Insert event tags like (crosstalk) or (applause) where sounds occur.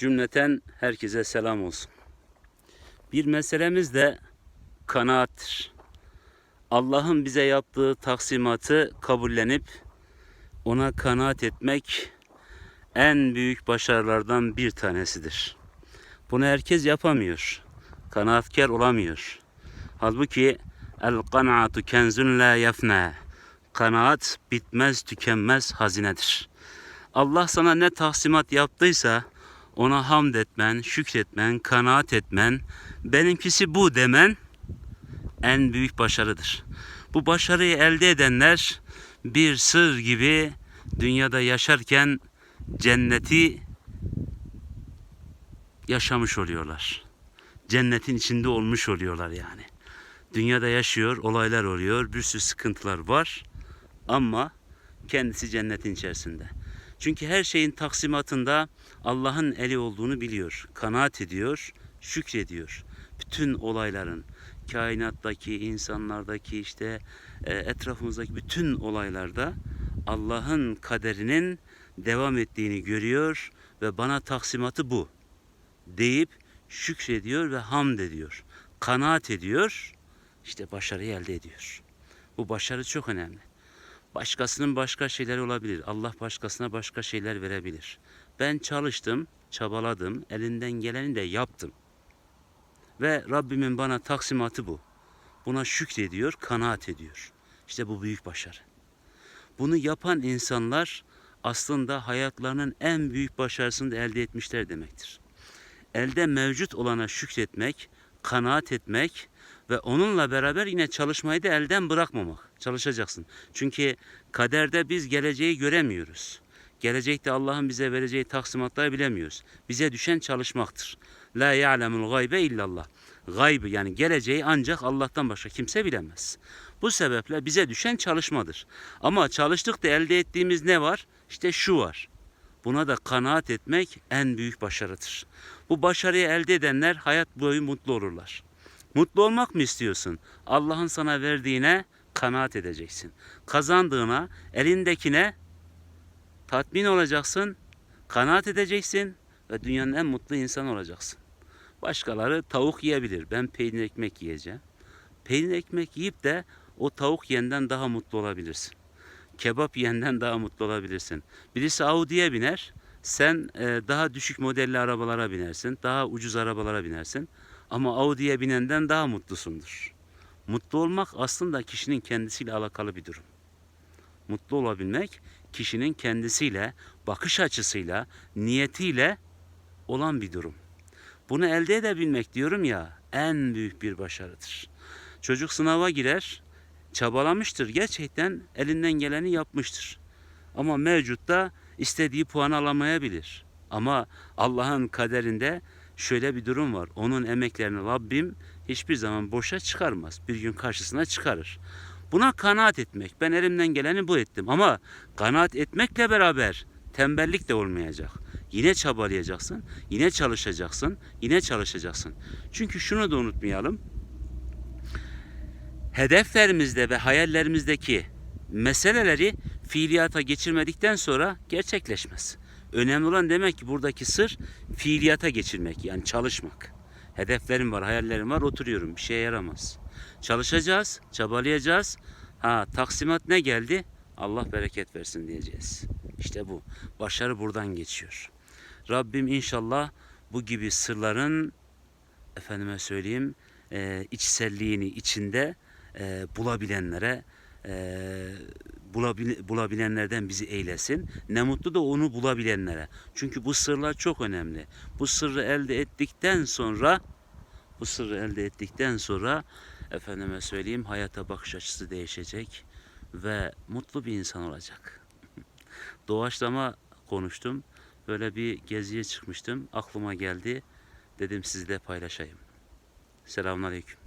Cümleten herkese selam olsun. Bir meselemiz de kanaattir. Allah'ın bize yaptığı taksimatı kabullenip ona kanaat etmek en büyük başarılardan bir tanesidir. Bunu herkes yapamıyor. Kanaatkar olamıyor. Halbuki el kanaatu kenzun la yefna. Kanaat bitmez tükenmez hazinedir. Allah sana ne tahsimat yaptıysa ona hamd etmen, şükretmen, kanaat etmen, benimkisi bu demen en büyük başarıdır. Bu başarıyı elde edenler bir sır gibi dünyada yaşarken cenneti yaşamış oluyorlar. Cennetin içinde olmuş oluyorlar yani. Dünyada yaşıyor, olaylar oluyor, bir sürü sıkıntılar var ama kendisi cennetin içerisinde. Çünkü her şeyin taksimatında Allah'ın eli olduğunu biliyor, kanaat ediyor, şükrediyor. Bütün olayların, kainattaki, insanlardaki işte e, etrafımızdaki bütün olaylarda Allah'ın kaderinin devam ettiğini görüyor ve bana taksimatı bu deyip şükrediyor ve hamd ediyor. Kanaat ediyor, işte başarıyı elde ediyor. Bu başarı çok önemli. Başkasının başka şeyleri olabilir. Allah başkasına başka şeyler verebilir. Ben çalıştım, çabaladım, elinden geleni de yaptım. Ve Rabbimin bana taksimatı bu. Buna şükrediyor, kanaat ediyor. İşte bu büyük başarı. Bunu yapan insanlar aslında hayatlarının en büyük başarısını da elde etmişler demektir. Elde mevcut olana şükretmek, kanaat etmek ve onunla beraber yine çalışmayı da elden bırakmamak. Çalışacaksın. Çünkü kaderde biz geleceği göremiyoruz. Gelecekte Allah'ın bize vereceği taksimatları bilemiyoruz. Bize düşen çalışmaktır. La ya'lemul gaybe illallah. Gaybı yani geleceği ancak Allah'tan başka kimse bilemez. Bu sebeple bize düşen çalışmadır. Ama çalıştık da elde ettiğimiz ne var? İşte şu var. Buna da kanaat etmek en büyük başarıdır. Bu başarıyı elde edenler hayat boyu mutlu olurlar. Mutlu olmak mı istiyorsun? Allah'ın sana verdiğine kanaat edeceksin. Kazandığına, elindekine tatmin olacaksın, kanaat edeceksin ve dünyanın en mutlu insanı olacaksın. Başkaları tavuk yiyebilir. Ben peynir ekmek yiyeceğim. Peynir ekmek yiyip de o tavuk yenden daha mutlu olabilirsin. Kebap yenden daha mutlu olabilirsin. Birisi Audi'ye biner, sen e, daha düşük modelli arabalara binersin, daha ucuz arabalara binersin. Ama Audi'ye binenden daha mutlusundur. Mutlu olmak aslında kişinin kendisiyle alakalı bir durum. Mutlu olabilmek kişinin kendisiyle, bakış açısıyla, niyetiyle olan bir durum. Bunu elde edebilmek diyorum ya en büyük bir başarıdır. Çocuk sınava girer, çabalamıştır. Gerçekten elinden geleni yapmıştır. Ama mevcutta istediği puan alamayabilir. Ama Allah'ın kaderinde şöyle bir durum var. Onun emeklerini Rabbim hiçbir zaman boşa çıkarmaz. Bir gün karşısına çıkarır. Buna kanaat etmek. Ben elimden geleni bu ettim. Ama kanaat etmekle beraber tembellik de olmayacak. Yine çabalayacaksın, yine çalışacaksın, yine çalışacaksın. Çünkü şunu da unutmayalım. Hedeflerimizde ve hayallerimizdeki meseleleri fiiliyata geçirmedikten sonra gerçekleşmez. Önemli olan demek ki buradaki sır fiiliyata geçirmek yani çalışmak. Hedeflerim var, hayallerim var, oturuyorum. Bir şeye yaramaz. Çalışacağız, çabalayacağız. Ha taksimat ne geldi? Allah bereket versin diyeceğiz. İşte bu. Başarı buradan geçiyor. Rabbim inşallah bu gibi sırların efendime söyleyeyim e, içselliğini içinde e, bulabilenlere e, bulabil, bulabilenlerden bizi eylesin. Ne mutlu da onu bulabilenlere. Çünkü bu sırlar çok önemli. Bu sırrı elde ettikten sonra bu sırrı elde ettikten sonra efendime söyleyeyim hayata bakış açısı değişecek ve mutlu bir insan olacak. (laughs) Doğaçlama konuştum. Böyle bir geziye çıkmıştım. Aklıma geldi. Dedim sizle paylaşayım. Selamünaleyküm.